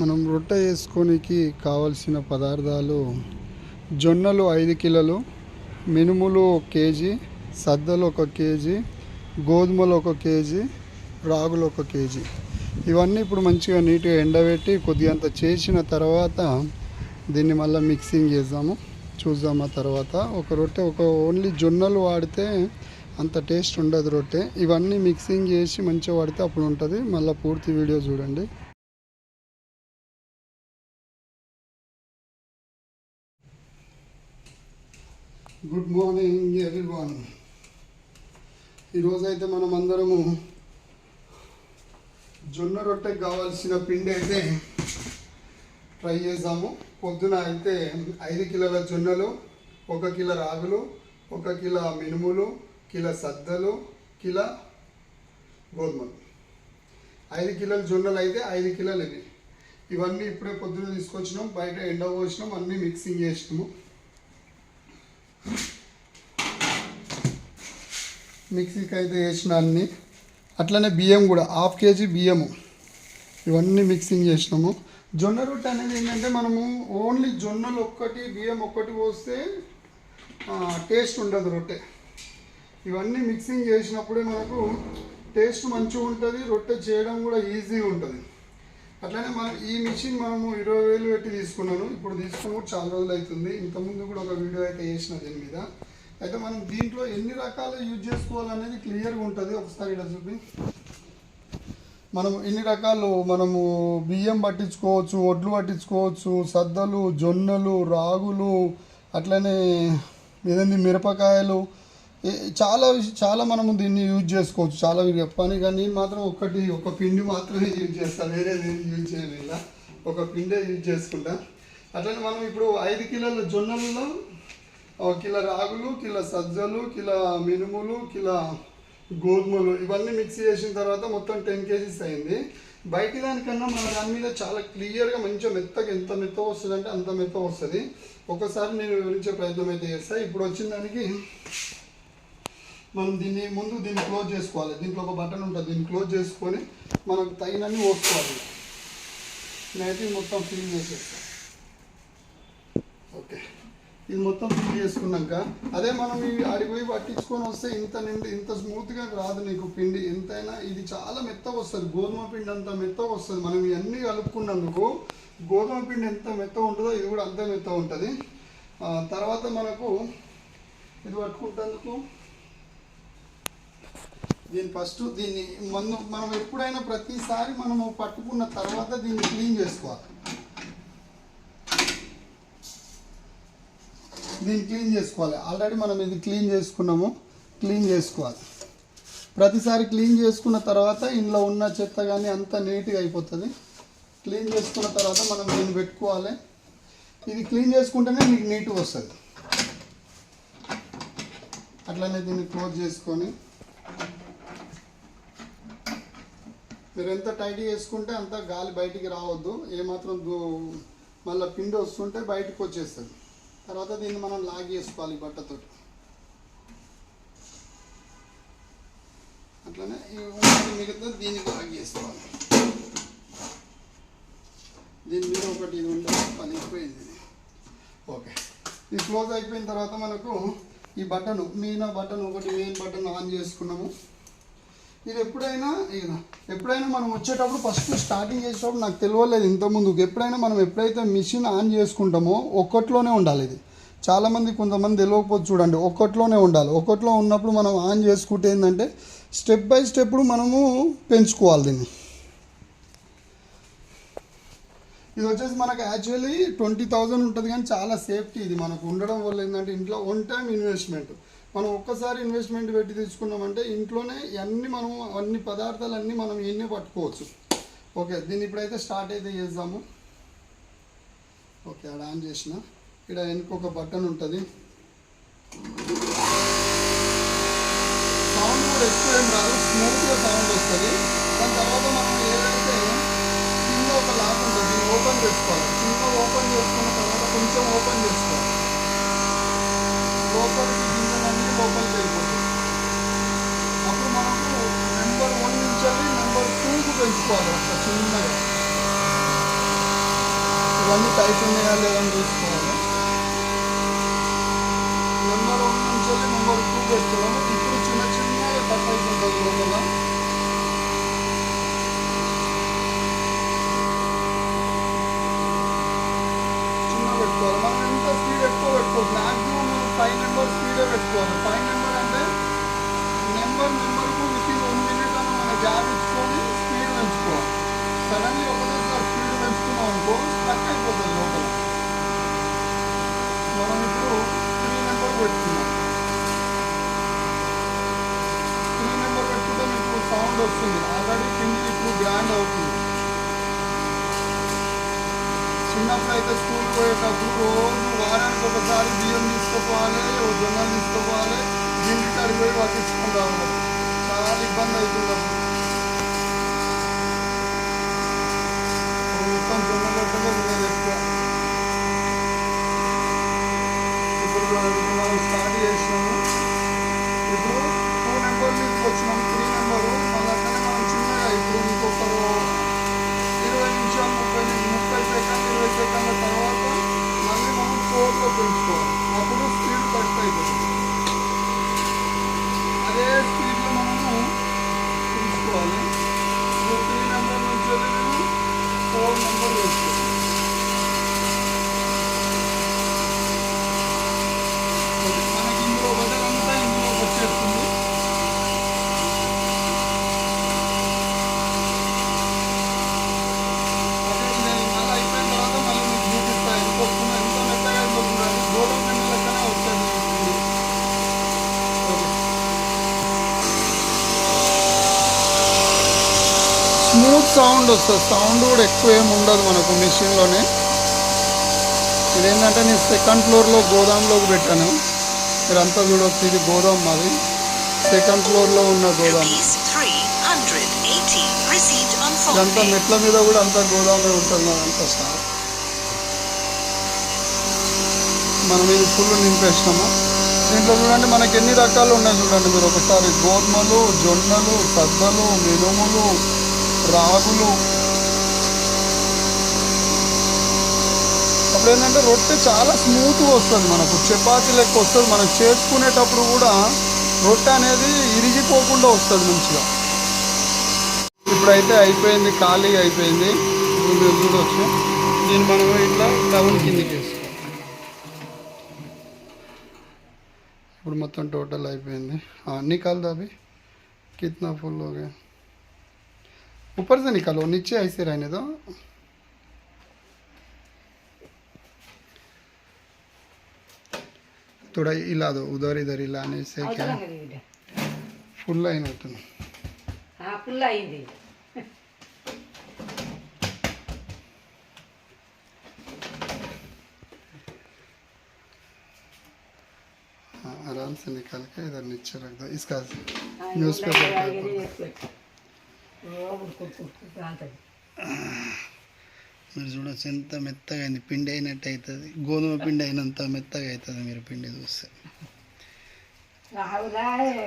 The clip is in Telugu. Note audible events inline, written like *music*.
మనం రొట్టె వేసుకోనికి కావలసిన పదార్థాలు జొన్నలు ఐదు కిలోలు మినుములు ఒక కేజీ సద్దలు ఒక కేజీ గోధుమలు ఒక కేజీ రాగులు ఒక కేజీ. ఇవన్నీ ఇప్పుడు మంచిగా నీట్గా ఎండబెట్టి కొద్దిగంత చేసిన తర్వాత దీన్ని మళ్ళీ మిక్సింగ్ చేద్దాము. చూద్దాం ఆ తర్వాత. ఒక రొట్టె ఒక ఓన్లీ జొన్నలు వాడితే అంత టేస్ట్ ఉండదు రొట్టె. ఇవన్నీ మిక్సింగ్ చేసి మంచిగా వాడితే అప్పుడు ఉంటుంది. మళ్ళీ పూర్తి వీడియో చూడండి. గుడ్ మార్నింగ్ ఎవ్రీవన్ ఈరోజైతే మనం అందరము జొన్న రొట్టెకి కావాల్సిన పిండి అయితే ట్రై చేసాము. పొద్దున అయితే ఐదు కిలోల జొన్నలు ఒక కిలో రాగులు ఒక కిలో మినుములు కిలో సద్దలు కిలో గోధుమలు. ఐదు కిలోల జొన్నలు అయితే ఐదు కిలోలు ఇవి. ఇవన్నీ ఇప్పుడే పొద్దున తీసుకొచ్చినాం బయట ఎండ పోసినాం అన్నీ మిక్సింగ్ చేసినాము. మిక్సీకి అయితే వేసిన అన్ని. అట్లనే బియ్యం కూడా హాఫ్ కేజీ బియ్యము. ఇవన్నీ మిక్సింగ్ చేసినాము. జొన్న రొట్టె అనేది ఏంటంటే మనము ఓన్లీ జొన్నలు ఒక్కటి బియ్యం ఒక్కటి పోస్తే టేస్ట్ ఉండదు రొట్టె. ఇవన్నీ మిక్సింగ్ చేసినప్పుడే మనకు టేస్ట్ మంచిగా ఉంటుంది రొట్టె చేయడం కూడా ఈజీగా ఉంటుంది అట్లనే మనం ఈ మిషన్ మనము ఇరవై వేలు పెట్టి తీసుకున్నాను. ఇప్పుడు తీసుకుని చాలా రోజులు అవుతుంది. ఇంతకుముందు కూడా ఒక వీడియో అయితే వేసిన దీని మీద. అయితే మనం దీంట్లో ఎన్ని రకాలు యూజ్ చేసుకోవాలనేది క్లియర్గా ఉంటుంది. ఒకసారి ఇక్కడ చూపి. మనం ఎన్ని రకాలు మనము బియ్యం పట్టించుకోవచ్చు ఒడ్లు పట్టించుకోవచ్చు సద్దలు జొన్నలు రాగులు అట్లనే ఏదండి మిరపకాయలు చాలా చాలా మనము దీన్ని యూజ్ చేసుకోవచ్చు. చాలా మీరు చెప్పాను కానీ మాత్రం ఒకటి ఒక పిండి మాత్రమే యూజ్ చేస్తాను వేరే యూజ్ చేయను ఇలా ఒక పిండే యూజ్ చేసుకుంటా. అట్లనే మనం ఇప్పుడు ఐదు కిలోల జొన్నలలో ఒక కిలో రాగులు కిలో సజ్జలు కిలో మినుములు కిలో గోధుమలు ఇవన్నీ మిక్స్ చేసిన తర్వాత మొత్తం టెన్ కేజీస్ అయింది. బయట దానికన్నా మన దాని మీద చాలా క్లియర్గా మంచిగా మెత్తగా ఎంత మెత్త వస్తుంది అంటే అంత మెత్త వస్తుంది. ఒకసారి నేను వివరించే ప్రయత్నం అయితే చేస్తాను ఇప్పుడు వచ్చిన దానికి మనం దీన్ని ముందు దీన్ని క్లోజ్ చేసుకోవాలి. దీంట్లో ఒక బటన్ ఉంటుంది. దీన్ని క్లోజ్ చేసుకొని మనకు తగినన్ని ఓసుకోవాలి. నేనైతే ఇది మొత్తం ఫిల్ చేసేస్తాను ఓకే. ఇది మొత్తం ఫిల్ చేసుకున్నాక అదే మనం ఇవి ఆడిపోయి పట్టించుకొని వస్తే ఇంత నిండి ఇంత స్మూత్గా రాదు నీకు పిండి. ఎంతైనా ఇది చాలా మెత్తగా వస్తుంది. గోధుమ పిండి అంత మెత్తగా వస్తుంది. మనం ఇవన్నీ కలుపుకున్నందుకు గోధుమ పిండి ఎంత మెత్తగా ఉంటుందో ఇది కూడా అంత మెత్తగా ఉంటుంది. తర్వాత మనకు ఇది పట్టుకుంటేందుకు దీన్ని ఫస్ట్ దీన్ని మనం మనం ఎప్పుడైనా ప్రతిసారి మనము పట్టుకున్న తర్వాత దీన్ని క్లీన్ చేసుకోవాలి. దీన్ని క్లీన్ చేసుకోవాలి. ఆల్రెడీ మనం ఇది క్లీన్ చేసుకున్నాము. క్లీన్ చేసుకోవాలి. ప్రతిసారి క్లీన్ చేసుకున్న తర్వాత ఇందులో ఉన్న చెత్త కానీ అంతా నీట్గా అయిపోతుంది. క్లీన్ చేసుకున్న తర్వాత మనం దీన్ని పెట్టుకోవాలి. ఇది క్లీన్ చేసుకుంటేనే మీకు నీట్గా వస్తుంది. అట్లనే దీన్ని క్లోజ్ చేసుకొని మీరు ఎంత టైట్ చేసుకుంటే అంత గాలి బయటికి రావద్దు. ఏమాత్రం దూ మళ్ళీ పిండి వస్తుంటే బయటకు వచ్చేస్తుంది. తర్వాత దీన్ని మనం లాగ్ చేసుకోవాలి బట్టతో బట్టతోటి. అట్లనే మిగతా దీనికి లాగ్ చేసుకోవాలి దీని మీద ఒకటి ఇది ఉండే పలిగిపోయింది ఓకే. ఇది క్లోజ్ అయిపోయిన తర్వాత మనకు ఈ బటన్ మీన బటన్ ఒకటి మెయిన్ బటన్ ఆన్ చేసుకున్నాము. ఇది ఎప్పుడైనా ఈయన ఎప్పుడైనా మనం వచ్చేటప్పుడు ఫస్ట్ స్టార్టింగ్ చేసేటప్పుడు నాకు తెలియలేదు ఇంతకుముందు ఎప్పుడైనా మనం ఎప్పుడైతే మిషన్ ఆన్ చేసుకుంటామో ఒక్కట్లోనే ఉండాలి ఇది. చాలామంది కొంతమంది తెలియకపోతే చూడండి ఒక్కట్లోనే ఉండాలి. ఒక్కట్లో ఉన్నప్పుడు మనం ఆన్ చేసుకుంటే ఏంటంటే స్టెప్ బై స్టెప్ మనము పెంచుకోవాలి దీన్ని. ఇది వచ్చేసి మనకు యాక్చువల్లీ ట్వంటీ థౌజండ్ ఉంటుంది కానీ చాలా సేఫ్టీ ఇది. మనకు ఉండడం వల్ల ఏంటంటే ఇంట్లో వన్ టైం ఇన్వెస్ట్మెంట్ మనం ఒక్కసారి ఇన్వెస్ట్మెంట్ పెట్టి తీసుకున్నామంటే ఇంట్లోనే అన్ని మనం అన్ని పదార్థాలు అన్నీ మనం ఇన్నే పట్టుకోవచ్చు. ఓకే దీన్ని ఇప్పుడైతే స్టార్ట్ అయితే చేద్దాము. ఓకే ఆడ ఆన్ చేసిన. ఇక్కడ వెనుక ఒక బటన్ ఉంటుంది. సౌండ్ కూడా ఎక్కువ ఏం రాదు స్మూత్గా సౌండ్ వస్తుంది. దాని తర్వాత మనం ఏదైతే కింద ఒక లాక్ ఉంటుంది దీన్ని ఓపెన్ చేసుకోవాలి. కింద ఓపెన్ చేసుకున్న తర్వాత కొంచెం ఓపెన్ చేసుకోవాలి. ఓపెన్ లోపలికి వెళ్ళిపోతాయి అప్పుడు మనకు నెంబర్ వన్ నుంచి నెంబర్ టూకు పెంచుకోవాలి అట్లా చిన్నగా ఇవన్నీ టైట్ ఉన్నాయా లేదని చూసుకోవాలి నెంబర్ వన్ నుంచి వెళ్ళి నెంబర్ టూ పెట్టుకోవాలి ఇప్పుడు చిన్న చిన్న కట్ అయిపోతుంది లోపల చిన్న పెట్టుకోవాలి మనం ఎంత స్పీడ్ ఎక్కువ పెట్టుకోవాలి మ్యాక్సిమం ఫైవ్ నెంబర్ స్పీడే పెట్టుకోవాలి ఫైవ్ నెంబర్ అంటే నెంబర్ నెంబర్కు విత్ ఇన్ వన్ మినిట్ అని మన గ్యాప్ ఇచ్చుకొని స్పీడ్ పెంచుకోవాలి సడన్లీ ఒకటేసారి స్పీడ్ పెంచుకున్నాం స్ట్రక్ అయిపోతుంది లోపల మనం ఇప్పుడు త్రీ నెంబర్ పెట్టుకున్నాం త్రీ నెంబర్ పెట్టుకుంటే మీకు సౌండ్ వస్తుంది ఆల్రెడీ కింది ఇప్పుడు గ్రాండ్ అవుతుంది చిన్నప్పుడు అయితే స్కూల్ పోయేటప్పుడు రోజు వారానికి ఒకసారి బియ్యం తీసుకుపోవాలి ఓ జొన్నలు తీసుకుపోవాలి ఇంటి కాడికి పోయి పట్టించుకుని రావాలి చాలా ఇబ్బంది అవుతుంది అప్పుడు ఇప్పుడు మొత్తం జొన్న రొట్టెలే తినేది ఎక్కువ ఇప్పుడు మనం స్టార్ట్ చేసినాము ఇప్పుడు టూ నెంబర్ మీదకి వచ్చినాము త్రీ నెంబరు మళ్ళీ అట్లనే మనం చిన్నగా ఇప్పుడు ఇంకొకరు ఇరవై నిమిషాలు ముప్పై నిమిషం ముప్పై సెకండ్ ఇరవై సెకండ్ల తర్వాత మళ్ళీ మనం ఫోర్లో పెంచుకోవాలి అప్పుడు స్పీడ్ కట్ అయిపోతుంది అదే స్పీడ్లో మనము పెంచుకోవాలి ఇప్పుడు త్రీ నెంబర్ నుంచి వెళ్ళి నేను ఫోర్ నెంబర్ వేసుకోవాలి మనకి ఇందులో బదల్ అంతా ఇందులో వచ్చేస్తుంది అదే నేను మళ్ళీ అయిపోయిన తర్వాత మళ్ళీ మీకు చూపిస్తాను ఇంకొక ఎంత మెత్తగా అయిపోతుంది గోధుమ పిండి లెక్కనే వస్తుంది ఇది. ఓకే. స్మూత్ సౌండ్ వస్తుంది. సౌండ్ కూడా ఎక్కువ ఏమి ఉండదు మనకు మిషన్లోనే. ఇదేంటంటే నేను సెకండ్ ఫ్లోర్లో గోదాంలోకి పెట్టాను. మీరంతా చూడవచ్చు ఇది గోదాం మాది. సెకండ్ ఫ్లోర్లో ఉన్న గోదాం. ఇదంతా మెట్ల మీద కూడా అంతా గోదాంలో ఉంటుంది అంతా సార్. మనం ఇది ఫుల్ నింపేసినాము? దీంట్లో చూడండి మనకి ఎన్ని రకాలు ఉన్నాయి చూడండి మీరు ఒకసారి. గోధుమలు జొన్నలు సద్దలు మినుములు రాగులు అప్పుడు ఏంటంటే రొట్టె చాలా స్మూత్గా వస్తుంది మనకు చపాతీ లెక్క వస్తుంది మనం చేసుకునేటప్పుడు కూడా రొట్టె అనేది ఇరిగిపోకుండా వస్తుంది మంచిగా ఇప్పుడైతే అయిపోయింది ఖాళీగా అయిపోయింది ఇప్పుడు మీరు చూడవచ్చు దీన్ని మనం ఇట్లా డౌన్ కిందికి వేసుకోవాలి ఇప్పుడు మొత్తం టోటల్ అయిపోయింది हाँ निकाल दो अभी कितना फुल हो गया ऊपर से निकालो नीचे ऐसे रहने दो। थोड़ा हिला दो उधर इधर हिलाने से क्या फुल लाइन होता हाँ। फुल लाइन दे हाँ, आराम से निकाल के इधर नीचे रख दो। इसका न्यूज़पेपर *laughs* మీరు చూడొచ్చు ఎంత మెత్తగా అయింది. పిండి అయినట్టు అవుతుంది గోధుమ పిండి అయినంత మెత్తగా అవుతుంది మీరు పిండి చూస్తే. రావులాయే